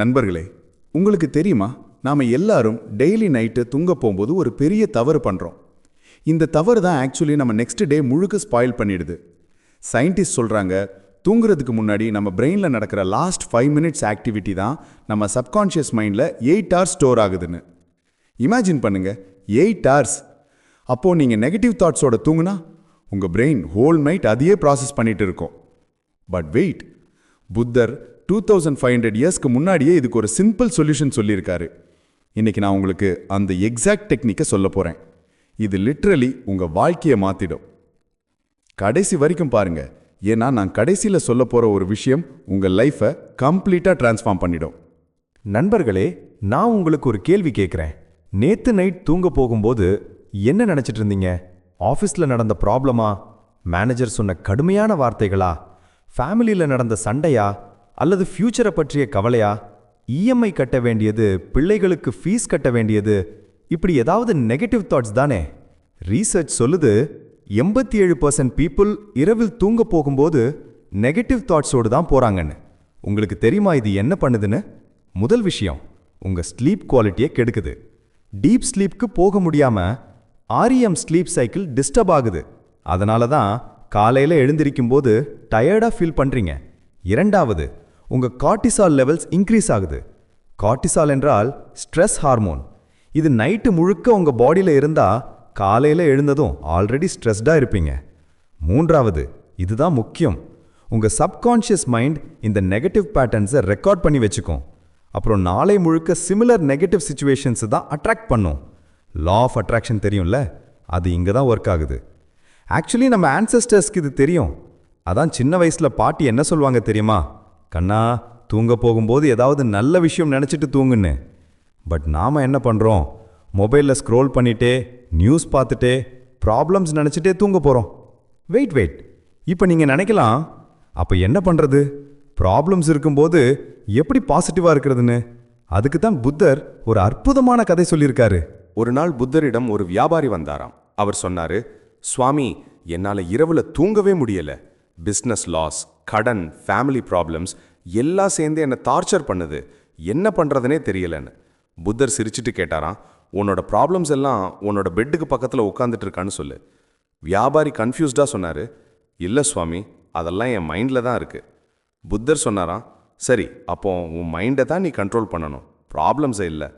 நண்பர்களே உங்களுக்கு தெரியுமா? நாம் எல்லாரும் டெய்லி நைட்டு தூங்க போகும்போது ஒரு பெரிய தவறு பண்ணுறோம் இந்த தவறு தான் ஆக்சுவலி நம்ம நெக்ஸ்ட் டே முழுக்க ஸ்பாயில் பண்ணிடுது. சயின்டிஸ்ட் சொல்கிறாங்க தூங்குறதுக்கு முன்னாடி நம்ம பிரெயினில் நடக்கிற லாஸ்ட் ஃபைவ் மினிட்ஸ் ஆக்டிவிட்டி தான் நம்ம சப்கான்ஷியஸ் மைண்டில் எயிட் ஹவர்ஸ் ஸ்டோர் ஆகுதுன்னு. இமேஜின் பண்ணுங்க எயிட் ஹவர்ஸ் அப்போது நீங்கள் நெகட்டிவ் தாட்ஸோட தூங்குனா உங்கள் பிரெயின் ஹோல் நைட் அதையே ப்ராசஸ் பண்ணிகிட்டு இருக்கும். But wait Buddha two thousand five hundred இயர்ஸ்க்கு முன்னாடியே இதுக்கு ஒரு சிம்பிள் சொல்யூஷன் சொல்லியிருக்காரு. இன்னைக்கு நான் உங்களுக்கு அந்த எக்ஸாக்ட் டெக்னிக்கை சொல்ல போகிறேன் இது லிட்ரலி உங்கள் வாழ்க்கையை மாற்றிடும் கடைசி வரைக்கும் பாருங்க. ஏன்னா நான் கடைசியில் சொல்ல போகிற ஒரு விஷயம் உங்கள் லைஃப்பை கம்ப்ளீட்டாக டிரான்ஸ்ஃபார்ம் பண்ணிடும். நண்பர்களே நான் உங்களுக்கு ஒரு கேள்வி கேட்குறேன். நேற்று நைட் தூங்க போகும்போது என்ன நினச்சிட்டு இருந்தீங்க? ஆஃபீஸில் நடந்த ப்ராப்ளமா? மேனேஜர் சொன்ன கடுமையான வார்த்தைகளா? ஃபேமிலியில் நடந்த சண்டையா? அல்லது ஃப்யூச்சரை பற்றிய கவலையா? இஎம்ஐ கட்ட வேண்டியது பிள்ளைகளுக்கு ஃபீஸ் கட்ட வேண்டியது இப்படி ஏதாவது நெகட்டிவ் தாட்ஸ் தானே? ரீசர்ச் சொல்லுது எண்பத்தி ஏழு பர்சன்ட் பீப்புள் இரவில் தூங்க போகும்போது நெகட்டிவ் தாட்ஸோடு தான் போறாங்கன்னு. உங்களுக்கு தெரியுமா இது என்ன பண்ணுதுன்னு? முதல் விஷயம் உங்க ஸ்லீப் குவாலிட்டியை கெடுக்குது. டீப் ஸ்லீப்க்கு போக முடியாம ஆரிஎம் ஸ்லீப் சைக்கிள் டிஸ்டர்ப் ஆகுது. அதனால தான் காலையில எழுந்திருக்கும் போது டயர்டா ஃபீல் பண்றீங்க. இரண்டாவது உங்கள் கார்டிசால் லெவல்ஸ் இன்க்ரீஸ் ஆகுது. கார்டிசால் என்றால் ஸ்ட்ரெஸ் ஹார்மோன் இது நைட்டு முழுக்க உங்கள் பாடியில் இருந்தால் காலையில் எழுந்ததும் ஆல்ரெடி ஸ்ட்ரெஸ்டாக இருப்பீங்க. மூன்றாவது இதுதான் முக்கியம். உங்கள் சப்கான்ஷியஸ் மைண்ட் இந்த நெகட்டிவ் பேட்டர்ன்ஸை ரெக்கார்ட் பண்ணி வச்சுக்கும். அப்புறம் நாளை முழுக்க சிமிலர் நெகட்டிவ் சுச்சுவேஷன்ஸை தான் அட்ராக்ட் பண்ணும். லா ஆஃப் அட்ராக்ஷன் தெரியும்ல? அது இங்கே தான் ஒர்க் ஆகுது. ஆக்சுவலி நம்ம ஆன்சஸ்டர்ஸ்க்கு இது தெரியும். அதான் சின்ன வயசில் பாட்டி என்ன சொல்லுவாங்க தெரியுமா? கண்ணா தூங்க போகும்போது ஏதாவது நல்ல விஷயம் நினச்சிட்டு தூங்குன்னு. பட் நாம என்ன பண்ணுறோம் மொபைலில் ஸ்க்ரோல் பண்ணிட்டே நியூஸ் பார்த்துட்டே ப்ராப்ளம்ஸ் நினச்சிட்டே தூங்க போகிறோம் வெயிட் வெயிட். இப்போ நீங்கள் நினைக்கலாம் அப்போ என்ன பண்ணுறது ப்ராப்ளம்ஸ் இருக்கும்போது எப்படி பாசிட்டிவாக இருக்கிறதுன்னு? அதுக்கு தான் புத்தர் ஒரு அற்புதமான கதை சொல்லியிருக்காரு. ஒரு நாள் புத்தரிடம் ஒரு வியாபாரி வந்தாராம். அவர் சொன்னாரு சுவாமி என்னால் இரவுல தூங்கவே முடியல. பிஸ்னஸ் லாஸ் கடன் ஃபேமிலி ப்ராப்ளம்ஸ் எல்லாம் சேர்ந்து என்னை டார்ச்சர் பண்ணுது. என்ன பண்ணுறதுனே தெரியலன்னு. புத்தர் சிரிச்சிட்டு கேட்டாராம் உன்னோட ப்ராப்ளம்ஸ் எல்லாம் உன்னோட பெட்டுக்கு பக்கத்தில் உட்காந்துட்டு இருக்கான்னு சொல்லு. வியாபாரி கன்ஃபியூஸ்டாக சொன்னார் இல்லை சுவாமி அதெல்லாம் என் மைண்டில் தான் இருக்கு. புத்தர் சொன்னாராம் சரி அப்போ உன் மைண்டை தான் நீ கண்ட்ரோல் பண்ணணும். ப்ராப்ளம்ஸே இல்லை.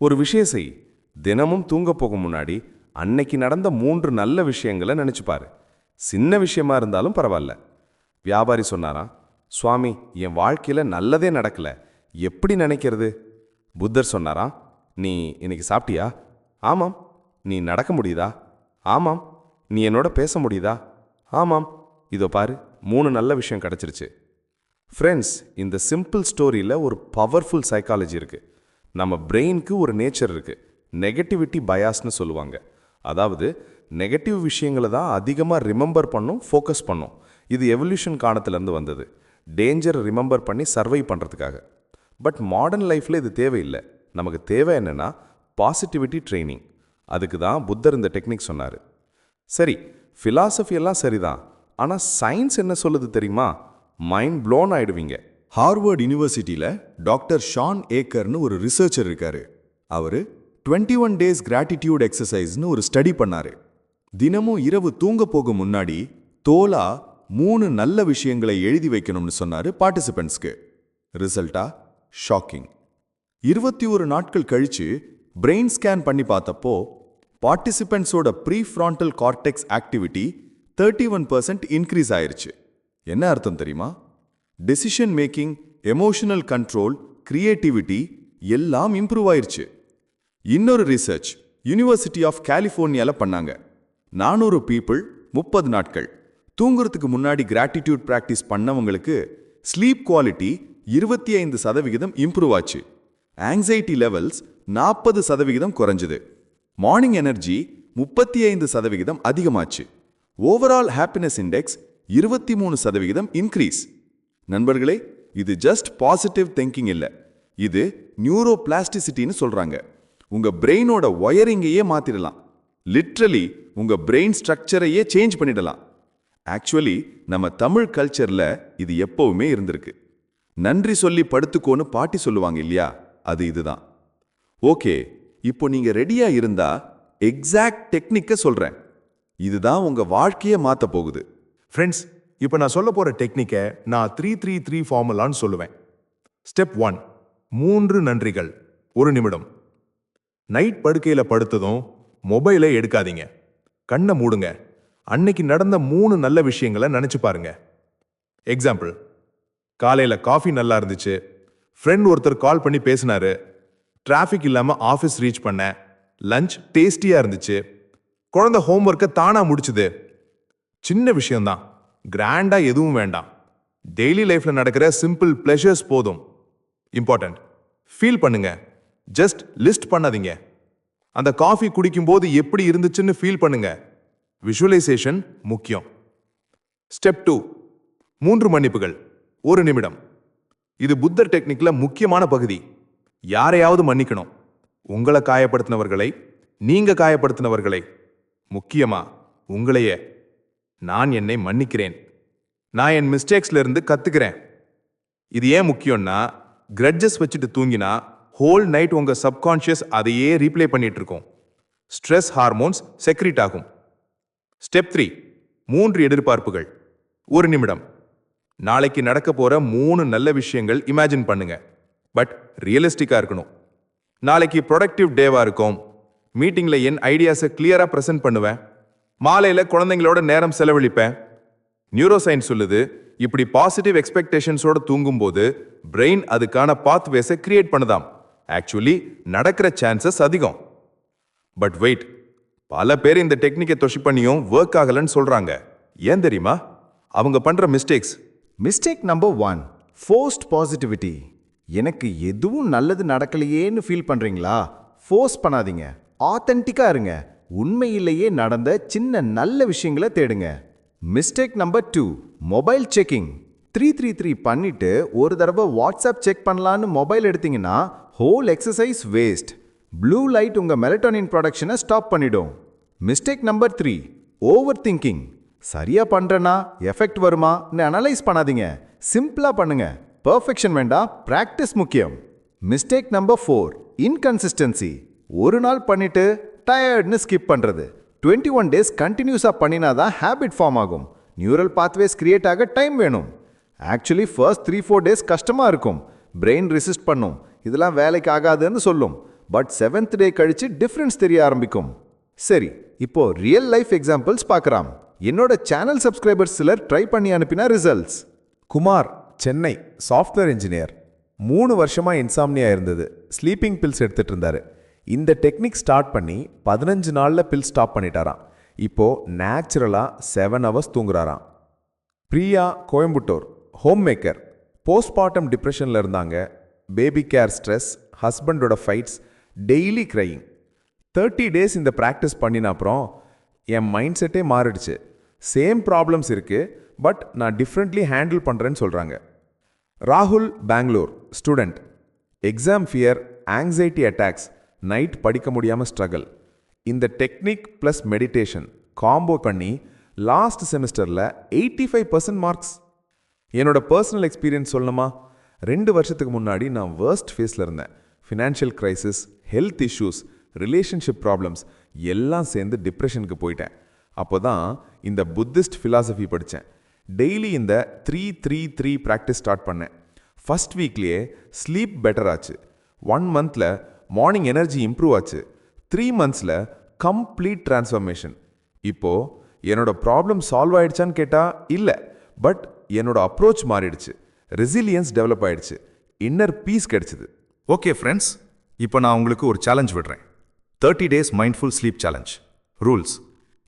ஒரு விஷயம் செய். தினமும் தூங்க போகும் முன்னாடி அன்னைக்கு நடந்த மூன்று நல்ல விஷயங்களை நினச்சிப்பார். சின்ன விஷயமா இருந்தாலும் பரவாயில்ல. வியாபாரி சொன்னாரா சுவாமி என் வாழ்க்கையில் நல்லதே நடக்கல. எப்படி நினைக்கிறது? புத்தர் சொன்னாரா நீ இன்னைக்கு சாப்பிட்டியா? ஆமாம். நீ நடக்க முடியுதா? ஆமாம். நீ என்னோட பேச முடியுதா? ஆமாம். இதோ பாரு மூணு நல்ல விஷயம் கிடச்சிருச்சு. ஃப்ரெண்ட்ஸ் இந்த சிம்பிள் ஸ்டோரியில் ஒரு பவர்ஃபுல் சைக்காலஜி இருக்குது நம்ம பிரெயினுக்கு ஒரு நேச்சர் இருக்குது நெகட்டிவிட்டி பயாஸ்னு சொல்லுவாங்க. அதாவது நெகட்டிவ் விஷயங்களை தான் அதிகமாக ரிமெம்பர் பண்ணும் ஃபோக்கஸ் பண்ணும். இது எவல்யூஷன் காலத்துலேருந்து வந்தது. டேஞ்சர் ரிமெம்பர் பண்ணி சர்வை பண்ணுறதுக்காக பட் மாடர்ன் லைஃப்பில் இது தேவையில்லை. நமக்கு தேவை என்னென்னா பாசிட்டிவிட்டி ட்ரைனிங் அதுக்கு தான் புத்தர் இந்த டெக்னிக் சொன்னார். சரி philosophy எல்லாம் சரிதான். ஆனால் சயின்ஸ் என்ன சொல்லுது தெரியுமா? மைண்ட் ப்ளோன் ஆயிடுவீங்க. ஹார்வர்ட் யூனிவர்சிட்டியில் டாக்டர் ஷான் ஏக்கர்னு ஒரு ரிசர்ச்சர் இருக்காரு. அவர் டுவெண்ட்டி ஒன் டேஸ் கிராட்டிடியூட் எக்ஸசைஸ்னு ஒரு ஸ்டடி பண்ணார். தினமும் இரவு தூங்க போகும் முன்னாடி தோலா மூணு நல்ல விஷயங்களை எழுதி வைக்கணும்னு சொன்னாரு பார்ட்டிசிபென்ட்ஸ்க்கு ரிசல்ட்டா ஷாக்கிங் இருபத்தி ஒரு நாட்கள் கழிச்சு பிரெயின் ஸ்கேன் பண்ணி பார்த்தப்போ பார்ட்டிசிபென்ட்ஸோட prefrontal cortex activity thirty one percent increase ஆயிருச்சு. என்ன அர்த்தம் தெரியுமா? Decision making emotional control creativity எல்லாம் இம்ப்ரூவ் ஆயிருச்சு. இன்னொரு ரிசர்ச் யூனிவர்சிட்டி ஆஃப் கலிஃபோர்னியால பண்ணாங்க. நானூறு பீப்புள் முப்பது நாட்கள். தூங்குறதுக்கு முன்னாடி கிராட்டிடியூட் ப்ராக்டிஸ் பண்ணவங்களுக்கு ஸ்லீப் குவாலிட்டி இருபத்தி ஐந்து சதவிகிதம் இம்ப்ரூவ் ஆச்சு. ஆங்ஸைட்டி லெவல்ஸ் நாற்பது சதவிகிதம் குறைஞ்சுது. மார்னிங் எனர்ஜி முப்பத்தி ஐந்து சதவிகிதம் அதிகமாச்சு. ஓவரால் ஹாப்பினஸ் இண்டெக்ஸ் இருபத்தி மூணு சதவிகிதம் இன்க்ரீஸ் நண்பர்களே இது ஜஸ்ட் பாசிட்டிவ் திங்கிங் இல்லை. இது நியூரோ பிளாஸ்டிசிட்டின்னு சொல்கிறாங்க உங்கள் பிரெயினோட ஒயரிங்கையே மாற்றிடலாம் லிட்ரலி உங்கள் பிரெயின் ஸ்ட்ரக்சரையே சேஞ்ச் பண்ணிடலாம். ஆக்சுவலி நம்ம தமிழ் கல்ச்சர்ல இது எப்பவுமே இருந்திருக்கு. நன்றி சொல்லி படுத்துக்கோன்னு பாட்டி சொல்லுவாங்க இல்லையா? அது இதுதான். ஓகே இப்போ நீங்க ரெடியா இருந்தா எக்ஸாக்ட் டெக்னிக்கை சொல்றேன். இதுதான் உங்க வாழ்க்கையை மாத்த போகுது. ஃப்ரெண்ட்ஸ் இப்போ நான் சொல்ல போற டெக்னிக்கை நான் த்ரீ த்ரீ த்ரீ ஃபார்முலான்னு சொல்லுவேன். ஸ்டெப் ஒன் மூன்று நன்றிகள். ஒரு நிமிடம். நைட் படுக்கையில் படுத்ததும் மொபைலை எடுக்காதீங்க. கண்ணை மூடுங்க. அன்னைக்கு நடந்த மூணு நல்ல விஷயங்களை நினச்சி பாருங்க. எக்ஸாம்பிள் காலையில் காஃபி நல்லா இருந்துச்சு. ஃப்ரெண்ட் ஒருத்தர் கால் பண்ணி பேசினாரு. டிராஃபிக் இல்லாமல் ஆஃபீஸ் ரீச் பண்ணேன் லஞ்ச் டேஸ்டியாக இருந்துச்சு. குழந்தை ஹோம்ஒர்க்கை தானாக முடிச்சுது. சின்ன விஷயம்தான். கிராண்டாக எதுவும் வேண்டாம். டெய்லி லைஃப்பில் நடக்கிற சிம்பிள் ப்ளஷர்ஸ் போதும். இம்பார்ட்டன்ட் ஃபீல் பண்ணுங்க. ஜஸ்ட் லிஸ்ட் பண்ணாதீங்க. அந்த காஃபி குடிக்கும்போது எப்படி இருந்துச்சுன்னு ஃபீல் பண்ணுங்க. விஷுவலைசேஷன் முக்கியம். ஸ்டெப் டூ மூன்று மன்னிப்புகள். ஒரு நிமிடம். இது புத்தர் டெக்னிக்ல முக்கியமான பகுதி. யாரையாவது மன்னிக்கணும். உங்களை காயப்படுத்தினவர்களை நீங்க காயப்படுத்தினவர்களை. முக்கியமா உங்களையே. நான் என்னை மன்னிக்கிறேன். நான் என் மிஸ்டேக்ஸ்ல இருந்து கத்துக்கிறேன். இது ஏன் முக்கியம்னா கிரட்ஜஸ் வச்சுட்டு தூங்கினா ஹோல் நைட் உங்க சப்கான்ஷியஸ் அதையே ரீப்ளே பண்ணிட்டு இருக்கோம். ஸ்ட்ரெஸ் ஹார்மோன்ஸ் செக்ரிட் ஆகும். ஸ்டெப் த்ரீ மூன்று எதிர்பார்ப்புகள். ஒரு நிமிடம். நாளைக்கு நடக்க போற மூணு நல்ல விஷயங்கள் இமேஜின் பண்ணுங்க. பட் ரியலிஸ்டிக்கா இருக்கணும். நாளைக்கு ப்ரொடக்டிவ் டேவா இருக்கும். மீட்டிங்ல என் ஐடியாஸை கிளியரா பிரசன்ட் பண்ணுவேன். மாலையில குழந்தைங்களோட நேரம் செலவழிப்பேன். நியூரோ சயின்ஸ் சொல்லுது இப்படி பாசிட்டிவ் எக்ஸ்பெக்டேஷன்ஸோட தூங்கும்போது பிரெயின் அதுக்கான பாத்வேஸை கிரியேட் பண்ணுதாம். ஆக்சுவலி நடக்கிற சான்சஸ் அதிகம். பட் வெயிட் பல பேர் இந்த டெக்னிக்கை தொஷி பண்ணியும் ஒர்க் ஆகலன்னு சொல்றாங்க. ஏன் தெரியுமா? அவங்க பண்ற mistakes mistake number one forced positivity எனக்கு எதுவும் நல்லது நடக்கலையேன்னு ஃபீல் பண்ணுறீங்களா ஃபோர்ஸ் பண்ணாதீங்க. ஆத்தென்டிக்காக இருங்க. உண்மையிலேயே நடந்த சின்ன நல்ல விஷயங்களை தேடுங்க. Mistake number two mobile checking three three three பண்ணிட்டு ஒரு தடவை வாட்ஸ்அப் செக் பண்ணலான்னு மொபைல் எடுத்தீங்கன்னா whole exercise waste blue light உங்கள் மெலட்டோனின் ப்ரொடக்ஷனை ஸ்டாப் பண்ணிடும். Mistake number three over thinking சரியாக பண்ணுறேன்னா எஃபெக்ட் வருமான்னு அனலைஸ் பண்ணாதீங்க. சிம்பிளாக பண்ணுங்க. பர்ஃபெக்ஷன் வேண்டாம் ப்ராக்டிஸ் முக்கியம். மிஸ்டேக் நம்பர் ஃபோர் இன்கன்சிஸ்டன்சி ஒரு நாள் பண்ணிட்டு டயர்ட்னு ஸ்கிப் பண்ணுறது டுவெண்ட்டி ஒன் டேஸ் கண்டினியூஸாக பண்ணினாதான் ஹேபிட் ஃபார்ம் ஆகும். நியூரல் பாத்வேஸ் கிரியேட் ஆக டைம் வேணும். Actually first three four days கஷ்டமாக இருக்கும். பிரெயின் ரிசிஸ்ட் பண்ணும். இதெல்லாம் வேலைக்கு ஆகாதுன்னு சொல்லும். பட் செவன்த் டே கழிச்சு டிஃப்ரென்ஸ் தெரிய ஆரம்பிக்கும். சரி இப்போ ரியல் லைஃப் எக்ஸாம்பிள்ஸ் பார்க்கலாம் என்னோட சேனல் சப்ஸ்கிரைபர்ஸ் சிலர் ட்ரை பண்ணி அனுப்பின results Kumar Chennai software engineer மூணு வருஷமாக இன்சாம்னியா இருந்தது. ஸ்லீப்பிங் பில்ஸ் எடுத்துட்டு இருந்தாரு. இந்த டெக்னிக் ஸ்டார்ட் பண்ணி பதினஞ்சு நாளில் பில் ஸ்டாப் பண்ணிட்டாராம். இப்போ நேச்சுரலாக seven hours தூங்குறாராம். Priya Coimbatore home maker postpartum டிப்ரெஷனில் இருந்தாங்க. பேபி கேர் ஸ்ட்ரெஸ் ஹஸ்பண்டோட fights daily crying thirty days இந்த ப்ராக்டிஸ் பண்ணின அப்புறம் என் மைண்ட் செட்டே மாறிடுச்சு. சேம் ப்ராப்ளம்ஸ் இருக்கு பட் நான் டிஃப்ரெண்ட்லி ஹேண்டில் பண்ணுறேன்னு சொல்கிறாங்க ராகுல் Bangalore student exam fear anxiety attacks night படிக்க முடியாமல் ஸ்ட்ரகிள் இந்த டெக்னிக் ப்ளஸ் மெடிடேஷன் காம்போ பண்ணி லாஸ்ட் செமிஸ்டரில் எயிட்டி ஃபைவ் பர்சன்ட் மார்க்ஸ் என்னோட பர்சனல் எக்ஸ்பீரியன்ஸ் சொல்லணுமா? ரெண்டு வருஷத்துக்கு முன்னாடி நான் வேர்ஸ்ட் ஃபேஸில் இருந்தேன். Financial crisis health issues relationship problems எல்லாம் சேர்ந்து டிப்ரெஷனுக்கு போயிட்டேன். அப்போ தான் இந்த புத்திஸ்ட் ஃபிலாசபி படித்தேன் டெய்லி இந்த three three three practice start பண்ணேன். ஃபர்ஸ்ட் வீக்லேயே ஸ்லீப் பெட்டர் ஆச்சு. ஒன் மந்தில் மார்னிங் எனர்ஜி இம்ப்ரூவ் ஆச்சு. த்ரீ மந்த்ஸில் கம்ப்ளீட் டிரான்ஸ்ஃபர்மேஷன் இப்போ என்னோட ப்ராப்ளம் சால்வ் ஆயிடுச்சான்னு கேட்டால் இல்லை பட் என்னோட அப்ரோச் மாறிடுச்சு. ரெசிலியன்ஸ் டெவலப் ஆயிடுச்சு. இன்னர் பீஸ் கிடைச்சிது. ஓகே ஃப்ரெண்ட்ஸ் இப்போ நான் உங்களுக்கு ஒரு சேலஞ்ச் விடுறேன். Thirty days mindful sleep challenge rules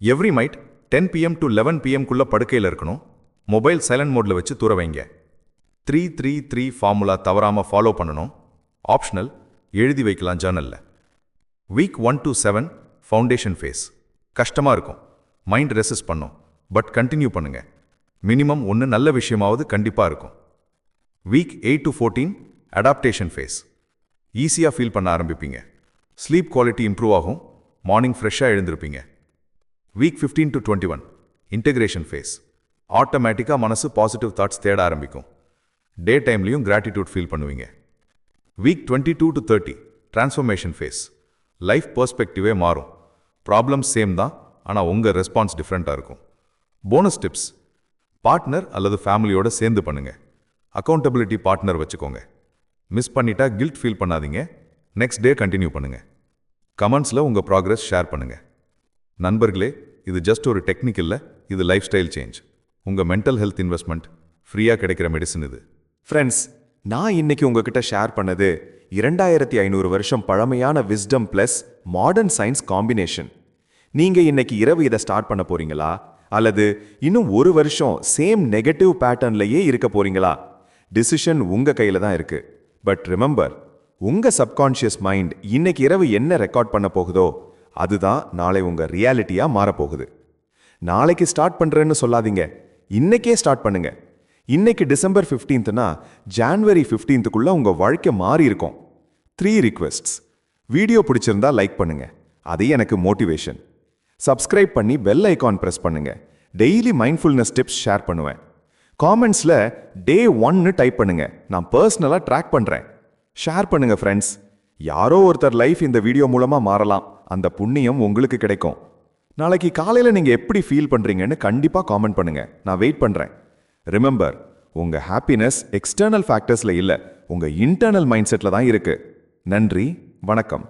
every night ten PM to eleven பிஎம்குள்ளே படுக்கையில் இருக்கணும். மொபைல் சைலண்ட் மோடில் வச்சு தூர வைங்க. த்ரீ த்ரீ த்ரீ ஃபார்முலா தவறாமல் ஃபாலோ பண்ணணும். ஆப்ஷனல் எழுதி வைக்கலாம் ஜேர்னலில் week one to seven foundation phase கஷ்டமாக இருக்கும். மைண்ட் ரெசிஸ்ட் பண்ணும். பட் கண்டினியூ பண்ணுங்கள் மினிமம் ஒன்று நல்ல விஷயமாவது கண்டிப்பாக இருக்கும். Week eight to fourteen adaptation phase ஈஸியாக ஃபீல் பண்ண ஆரம்பிப்பீங்க. ஸ்லீப் குவாலிட்டி இம்ப்ரூவ் ஆகும். மார்னிங் ஃப்ரெஷ்ஷாக எழுந்திருப்பீங்க. Week fifteen to twenty one integration phase ஆட்டோமேட்டிக்காக மனசு பாசிட்டிவ் தாட்ஸ் தேட ஆரம்பிக்கும். டே டைம்லையும் கிராட்டிடியூட் ஃபீல் பண்ணுவீங்க. Week twenty two to thirty transformation phase life பர்ஸ்பெக்டிவே மாறும். ப்ராப்ளம்ஸ் சேம் தான் ஆனால் உங்கள் ரெஸ்பான்ஸ் டிஃப்ரெண்ட்டாக இருக்கும். போனஸ் டிப்ஸ் பார்ட்னர் அல்லது ஃபேமிலியோட சேர்ந்து பண்ணுங்கள் அக்கௌண்டபிலிட்டி பார்ட்னர் வச்சுக்கோங்க. மிஸ் பண்ணிட்டா கில்ட் ஃபீல் பண்ணாதீங்க. நெக்ஸ்ட் டே கண்டினியூ பண்ணுங்க. கமெண்ட்ஸில் உங்கள் ப்ராக்ரஸ் ஷேர் பண்ணுங்க. நண்பர்களே இது ஜஸ்ட் ஒரு டெக்னிக் இல்லை இது லைஃப் ஸ்டைல் சேஞ்ச் உங்கள் மென்டல் ஹெல்த் இன்வெஸ்ட்மெண்ட் ஃப்ரீயாக கிடைக்கிற மெடிசன் இது. ஃப்ரெண்ட்ஸ் நான் இன்னைக்கு உங்ககிட்ட ஷேர் பண்ணது இரண்டாயிரத்தி ஐநூறு வருஷம் பழமையான wisdom plus modern science combination நீங்க இன்னைக்கு இரவு இதை ஸ்டார்ட் பண்ண போறீங்களா? அல்லது இன்னும் ஒரு வருஷம் சேம் நெகட்டிவ் பேட்டர்ன்லயே இருக்க போறீங்களா? டிசிஷன் உங்க கையில தான் இருக்கு. பட் ரிமெம்பர் உங்க சப்கான்ஷியஸ் மைண்ட் இன்னைக்கு இரவு என்ன ரெக்கார்ட் பண்ண போகுதோ அதுதான் நாளை உங்க ரியாலிட்டியா மாறப்போகுது. நாளைக்கு ஸ்டார்ட் பண்றேன்னு சொல்லாதீங்க. இன்னைக்கே ஸ்டார்ட் பண்ணுங்க. இன்னைக்கு டிசம்பர் 15னா ஜான்வரி 15க்குள்ள உங்க வாழ்க்கை மாறி இருக்கும். த்ரீ ரிக்வெஸ்ட்ஸ் வீடியோ பிடிச்சிருந்தா லைக் பண்ணுங்க. அது எனக்கு மோட்டிவேஷன் சப்ஸ்கிரைப் பண்ணி பெல் ஐக்கான் பிரஸ் பண்ணுங்க. டெய்லி மைண்ட்ஃபுல்னஸ் டிப்ஸ் ஷேர் பண்ணுவேன். காமெண்ட்ஸில் டே ஒன்னு டைப் பண்ணுங்க. நான் பர்சனலாக ட்ராக் பண்ணுறேன் ஷேர் பண்ணுங்க ஃப்ரெண்ட்ஸ் யாரோ ஒருத்தர் லைஃப் இந்த வீடியோ மூலமாக மாறலாம். அந்த புண்ணியம் உங்களுக்கு கிடைக்கும். நாளைக்கு காலையில் நீங்கள் எப்படி ஃபீல் பண்ணுறீங்கன்னு கண்டிப்பாக காமெண்ட் பண்ணுங்க. நான் வெயிட் பண்றேன். ரிமெம்பர் உங்க ஹாப்பினஸ் எக்ஸ்டர்னல் ஃபேக்டர்ஸ்ல இல்லை உங்கள் இன்டர்னல் மைண்ட் செட்டில் தான் இருக்கு. நன்றி வணக்கம்.